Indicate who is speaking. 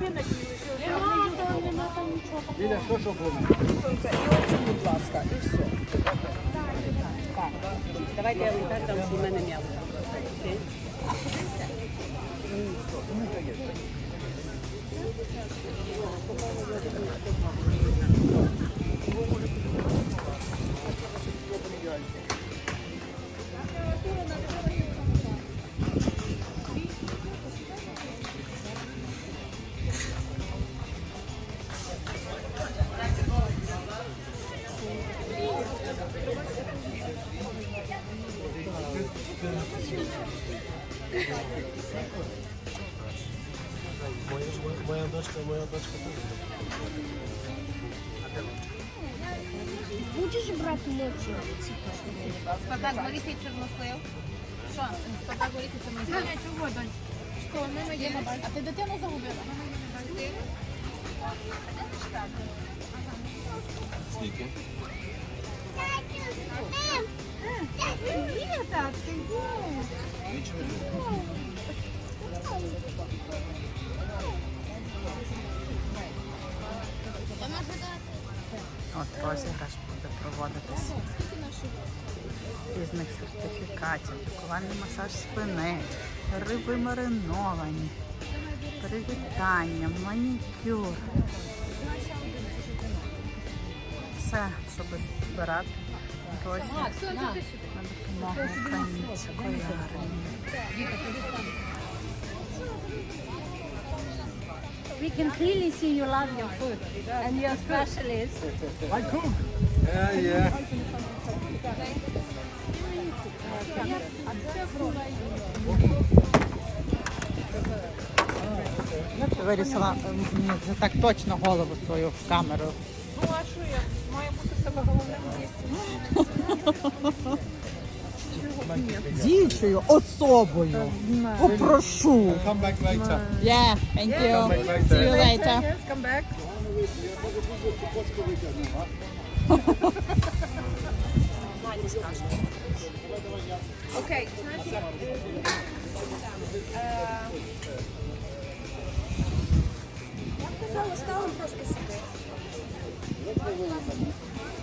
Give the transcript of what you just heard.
Speaker 1: Альбина ті. Нема там, нічого.
Speaker 2: Біля що, що?
Speaker 3: Сонце. І оце, будь ласка, і все.
Speaker 1: Так. Давайте я вам кажу, що в мене м'ясо. Окей?
Speaker 4: Моя дочка, моя дочка теж.
Speaker 5: Будеш брати мочі?
Speaker 6: Спартак горіхи чорнослив. Що? Спартак горіхи чорнослив. Чого, донь? Що, не моє. А ти дитину загубила?
Speaker 4: Скільки?
Speaker 3: От розіграш буде проводитись різних сертифікатів, лікувальний масаж спини, риби мариновані, привітання, манікюр. Все, щоб збирати гроші на допомогу української.
Speaker 5: We can clearly see you love your food and you're a specialist.
Speaker 2: I cook. Yeah, yeah.
Speaker 3: Ні, вже так точно голову свою в камеру.
Speaker 6: Ну, а що я? Має бути в тебе головне місце.
Speaker 3: Діючою особою. Попрошу.
Speaker 2: Come back later.
Speaker 3: Yeah, thank you.
Speaker 2: Come back later.
Speaker 3: See you later.
Speaker 6: Yes, come back. Окей, значить, е, я б казала, ставимо просто сюди.